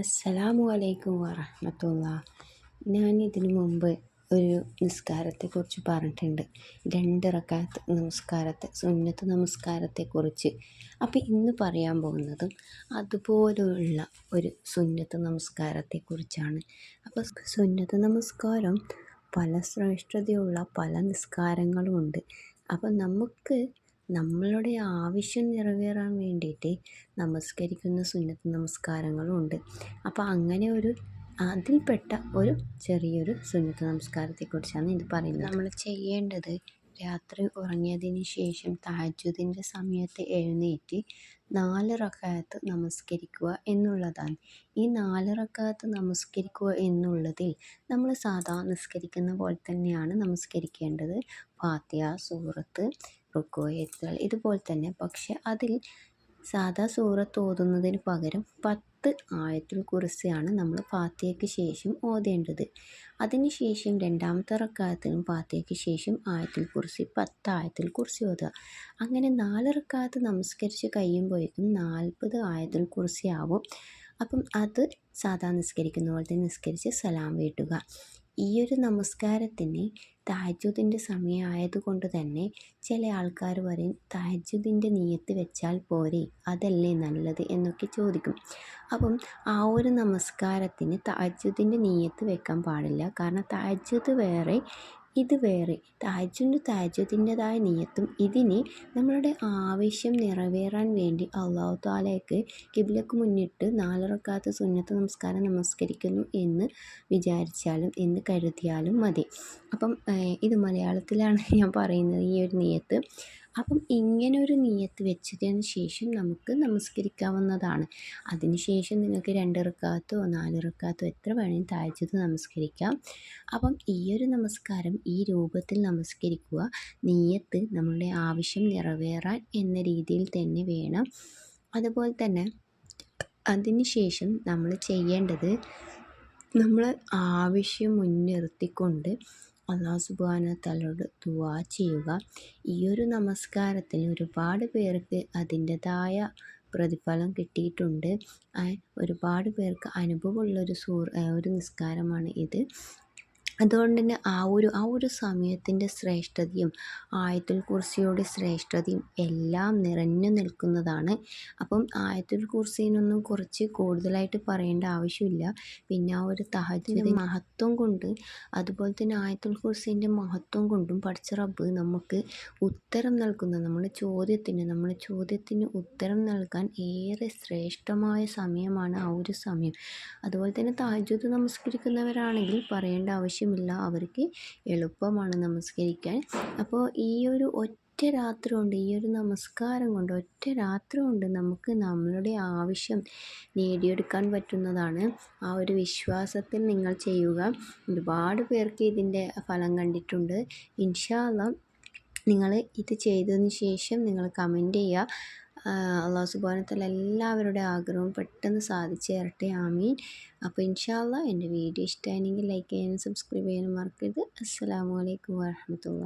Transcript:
അസ്സലാമു അലൈക്കും വറഹമത്തുള്ള. ഞാൻ ഇതിനു മുമ്പ് ഒരു നിസ്കാരത്തെക്കുറിച്ച് പറഞ്ഞിട്ടുണ്ട്. രണ്ട് റക്കാത്ത് നമസ്കാരത്തെ സുന്നത്ത് നമസ്കാരത്തെക്കുറിച്ച്. അപ്പോൾ ഇന്ന് പറയാൻ പോകുന്നത് അതുപോലുള്ള ഒരു സുന്നത്ത് നമസ്കാരത്തെക്കുറിച്ചാണ്. അപ്പോൾ സുന്നത്ത് നമസ്കാരം പല ശ്രേഷ്ഠതയുള്ള പല നിസ്കാരങ്ങളുമുണ്ട്. അപ്പോൾ നമുക്ക് നമ്മളുടെ ആവശ്യം നിറവേറാൻ വേണ്ടിയിട്ട് നമസ്കരിക്കുന്ന സുന്നത്ത് നമസ്കാരങ്ങളും ഉണ്ട്. അപ്പോൾ അങ്ങനെ ഒരു അതിൽപ്പെട്ട ഒരു ചെറിയൊരു സുന്നത്ത് നമസ്കാരത്തെക്കുറിച്ചാണ് ഇത് പറയുന്നത്. നമ്മൾ ചെയ്യേണ്ടത് രാത്രി ഉറങ്ങിയതിന് ശേഷം തഹജ്ജുദിന്റെ സമയത്ത് എഴുന്നേറ്റ് നാല് റക്കാത്ത് നമസ്കരിക്കുക എന്നുള്ളതാണ്. ഈ നാല് റക്കാത്ത് നമസ്കരിക്കുക എന്നുള്ളതിൽ നമ്മൾ സാധാ നിസ്കരിക്കുന്ന പോലെ തന്നെയാണ് നമസ്കരിക്കേണ്ടത്. ഫാത്തിഹ സൂറത്ത് റുക്കോയത്തുകൾ ഇതുപോലെ തന്നെ. പക്ഷെ അതിൽ സാധാ സൂറത്ത് ഓതുന്നതിന് പകരം പത്ത് ആയത്തുൽ കുറിസിയാണ് നമ്മൾ ഫാത്തിഹയ്ക്ക് ശേഷം ഓതേണ്ടത്. അതിനുശേഷം രണ്ടാമത്തെ റക്കായത്തിനും ഫാത്തിഹയ്ക്ക് ശേഷം ആയത്തിൽ കുറിസി പത്ത് ആയത്തിൽ കുറിസി ഓതുക. അങ്ങനെ നാല് റക്കാത്ത് നമസ്കരിച്ച് കഴിയുമ്പോഴേക്കും നാൽപ്പത് ആയത്തിൽ കുറിസി ആവും. അപ്പം അത് സാധാ നിസ്കരിക്കുന്ന പോലെ തന്നെ നിസ്കരിച്ച് സലാം വീട്ടുക. ഈ ഒരു നമസ്കാരത്തിന് തഹജ്ജുദിന്റെ സമയമായതുകൊണ്ട് തന്നെ ചില ആൾക്കാർ പറയും തഹജ്ജുദിന്റെ നീയത്ത് വെച്ചാൽ പോരെ അതല്ലേ നല്ലത്? എന്നൊക്കെ ചോദിക്കും. അപ്പം ആ ഒരു നമസ്കാരത്തിന് തഹജ്ജുദിന്റെ നീയത്ത് വെക്കാൻ പാടില്ല. കാരണം തഹജ്ജുദ് വേറെ ഇത് വേറെ. തഹജ്ജുദ് താജ്ജുദിന്റെതായ നിയത്തും ഇതിന് നമ്മളുടെ ആവശ്യം നിറവേറാൻ വേണ്ടി അള്ളാഹു താലയ്ക്ക് കിബിലക്ക് മുന്നിട്ട് നാലിറക്കാത്ത സുന്നത്ത് നമസ്കാരം നമസ്കരിക്കുന്നു എന്ന് വിചാരിച്ചാലും എന്ന് കരുതിയാലും മതി. അപ്പം ഇത് മലയാളത്തിലാണ് ഞാൻ പറയുന്നത് ഈ ഒരു നിയത്ത്. അപ്പം ഇങ്ങനെ ഒരു നിയത്ത് വെച്ചതിന് ശേഷം നമുക്ക് നമസ്കരിക്കാവുന്നതാണ്. അതിനുശേഷം നിങ്ങൾക്ക് രണ്ട് റക്കാത്തോ നാല് എത്ര വേണമെങ്കിലും താഴ്ചത് നമസ്കരിക്കാം. അപ്പം ഈ ഒരു നമസ്കാരം ഈ രൂപത്തിൽ നമസ്കരിക്കുക. നീയത്ത് നമ്മളുടെ ആവശ്യം നിറവേറാൻ എന്ന രീതിയിൽ തന്നെ വേണം. അതുപോലെ തന്നെ അതിനുശേഷം നമ്മൾ ചെയ്യേണ്ടത് നമ്മൾ ആവശ്യം മുൻനിർത്തിക്കൊണ്ട് അള്ളാഹു സുബാന തലോട് ദുവാ ചെയ്യുക. ഈ ഒരു നമസ്കാരത്തിന് ഒരുപാട് പേർക്ക് അതിന്റെതായ പ്രതിഫലം കിട്ടിയിട്ടുണ്ട്. ഒരുപാട് പേർക്ക് അനുഭവമുള്ളൊരു സൂ ഒരു നിസ്കാരമാണ് ഇത്. അതുകൊണ്ട് തന്നെ ആ ഒരു ആ ഒരു സമയത്തിന്റെ ശ്രേഷ്ഠതയും ആയത്തുൽ കുർസിയുടെ ശ്രേഷ്ഠതയും എല്ലാം നിറഞ്ഞു നിൽക്കുന്നതാണ്. അപ്പം ആയത്തുൽ കുർസീനൊന്നും കുറച്ച് കൂടുതലായിട്ട് പറയേണ്ട ആവശ്യമില്ല. പിന്നെ ആ ഒരു തഹജിന്റെ മഹത്വം കൊണ്ട് അതുപോലെ തന്നെ ആയത്തുൽ കുർസീന്റെ മഹത്വം കൊണ്ടും പഠിച്ച റബ്ബ് നമുക്ക് ഉത്തരം നൽകുന്ന. നമ്മുടെ ചോദ്യത്തിന് നമ്മുടെ ചോദ്യത്തിന് ഉത്തരം നൽകാൻ ഏറെ ശ്രേഷ്ഠമായ സമയമാണ് ആ ഒരു സമയം. അതുപോലെ തന്നെ തഹജ്ജുദ് നമസ്കരിക്കുന്നവരാണെങ്കിൽ പറയേണ്ട ആവശ്യം ആവശ്യമില്ല. അവർക്ക് എളുപ്പമാണ് നമസ്കരിക്കാൻ. അപ്പോൾ ഈ ഒരു ഒറ്റ രാത്രി കൊണ്ട് ഈ ഒരു നമസ്കാരം കൊണ്ട് ഒറ്റ രാത്രി കൊണ്ട് നമുക്ക് നമ്മളുടെ ആവശ്യം നേടിയെടുക്കാൻ പറ്റുന്നതാണ് ആ ഒരു വിശ്വാസത്തിൽ നിങ്ങൾ ചെയ്യുക. ഒരുപാട് പേർക്ക് ഇതിന്റെ ഫലം കണ്ടിട്ടുണ്ട്. ഇൻഷാല്ല നിങ്ങൾ ഇത് ചെയ്തതിന് ശേഷം നിങ്ങൾ കമന്റ് ചെയ്യുക. അള്ളാഹു സുബാനത്തല്ല എല്ലാവരുടെ ആഗ്രഹവും പെട്ടെന്ന് സാധിച്ചു തരട്ടെ ആമീൻ. അപ്പോൾ ഇൻഷാല്ല എന്റെ വീഡിയോ ഇഷ്ടമായെങ്കിൽ ലൈക്ക് ചെയ്യാനും സബ്സ്ക്രൈബ് ചെയ്യാനും മറക്കരുത്. അസ്സാം വലൈക്കും വാഹമത്തുള്ള